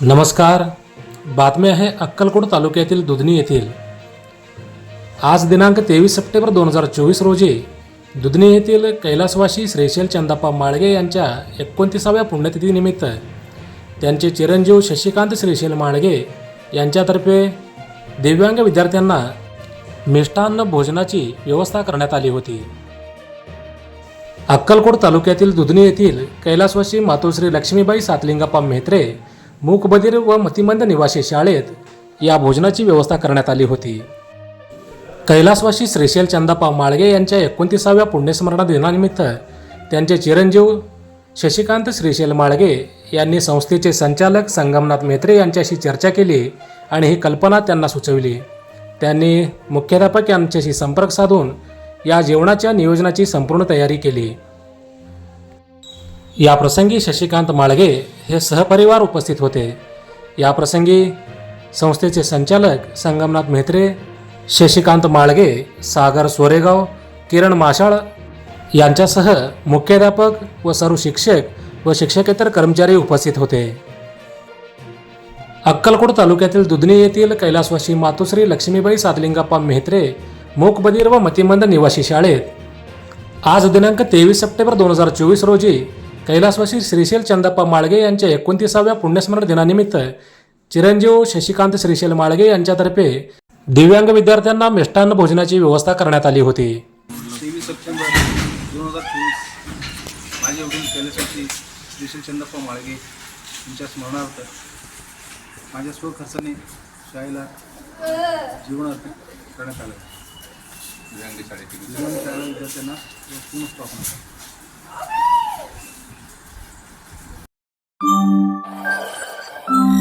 नमस्कार. बातमी आहे अक्कलकोट तालुक्यातील दुधनी येथील. आज दिनांक तेवीस सप्टेंबर दोन हजार चोवीस रोजी दुधनी येथील कैलासवासी श्रेशल चंदाप्पा माळगे यांच्या एकोणतीसाव्या पुण्यतिथीनिमित्त त्यांचे चिरंजीव शशिकांत श्रीशैल माळगे यांच्यातर्फे दिव्यांग विद्यार्थ्यांना मिष्टान्न भोजनाची व्यवस्था करण्यात आली होती. अक्कलकोट तालुक्यातील दुधनी येथील कैलासवासी मातोश्री लक्ष्मीबाई सातलिंगाप्पा म्हेत्रे मूकबधीर व मतिमंद निवासी शाळेत या भोजनाची व्यवस्था करण्यात आली होती. कैलासवासी श्रीशैल चंदाप्पा माळगे यांच्या एकोणतीसाव्या पुण्यस्मरण दिनानिमित्त त्यांचे चिरंजीव शशिकांत श्रीशैल माळगे यांनी संस्थेचे संचालक संगमनाथ मेत्रे यांच्याशी चर्चा केली आणि ही कल्पना त्यांना सुचविली. त्यांनी मुख्याध्यापक यांच्याशी संपर्क साधून या जेवणाच्या नियोजनाची संपूर्ण तयारी केली. या प्रसंगी शशिकांत माळगे हे सहपरिवार उपस्थित होते. या प्रसंगी संस्थेचे संचालक संगमनाथ म्हेत्रे शशिकांत माळगे सागर सोरेगाव किरण माशाळ यांच्यासह मुख्याध्यापक व सर्व शिक्षक व शिक्षकेतर कर्मचारी उपस्थित होते. अक्कलकोट तालुक्यातील दुधनी येथील कैलासवासी मातोश्री लक्ष्मीबाई सादलिंगप्पा मेहत्रे मूकबधीर व मतिमंद निवासी शाळेत आज दिनांक तेवीस सप्टेंबर दोन हजार चोवीस रोजी कैलासवासी श्रीशैल चंदप्पा माळगे यांच्या एकोणतीसाव्या पुण्यस्मरण दिनानिमित्त चिरंजीव शशिकांत श्रीशैल माळगे यांच्यातर्फे दिव्यांग विद्यार्थ्यांना मिष्टान्न भोजनाची व्यवस्था करण्यात आली होती. तेवीस सप्टेंबर दोन हजार चोवीस माझे वडील कैलासाची श्रीशैल चंदप्पा माळगे यांच्या स्मरणार्थ माझ्या स्वखर्चाने शाळेला जीवन अर्पित करण्यात आलं. जीवन शाळा विद्यार्थ्यांना पूर्ण स्थापना Oh.